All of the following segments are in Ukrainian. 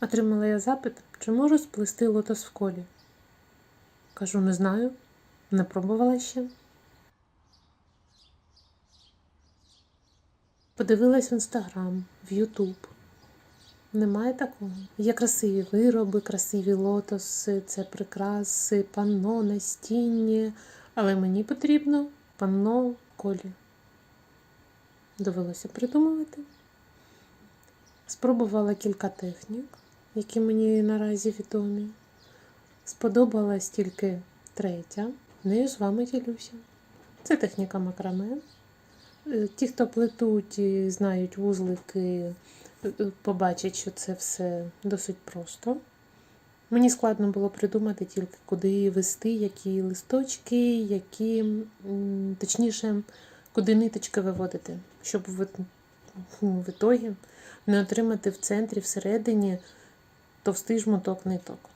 Отримала я запит, чи можу сплести лотос в колі. Кажу, не знаю, не пробувала ще. Подивилась в інстаграм, в Ютуб. Немає такого. Є красиві вироби, красиві лотоси, це прикраси, панно, настінні. Але мені потрібно панно в колі. Довелося придумувати. Спробувала кілька технік, які мені наразі відомі. Сподобалась тільки третя. Нею з вами ділюся. Це техніка макраме. Е, Ті, хто плетуть і знають вузлики, е, побачать, що це все досить просто. Мені складно було придумати тільки, куди вести, які листочки, які, точніше, куди ниточки виводити, щоб в, в ітогі не отримати в центрі, всередині товстий жмоток ниток.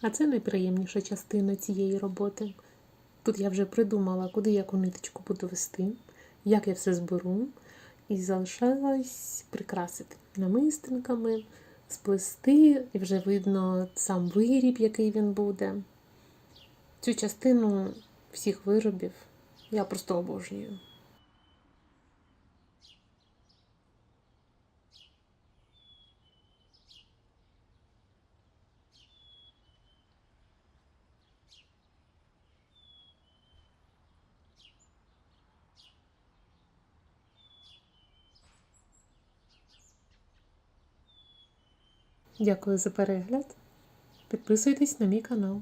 А це найприємніша частина цієї роботи. Тут я вже придумала, куди я ниточку буду вести, як я все зберу. І залишалось прикрасити намистинками, сплести, і вже видно сам виріб, який він буде. Цю частину всіх виробів я просто обожнюю. Дякую за перегляд. Підписуйтесь на мій канал.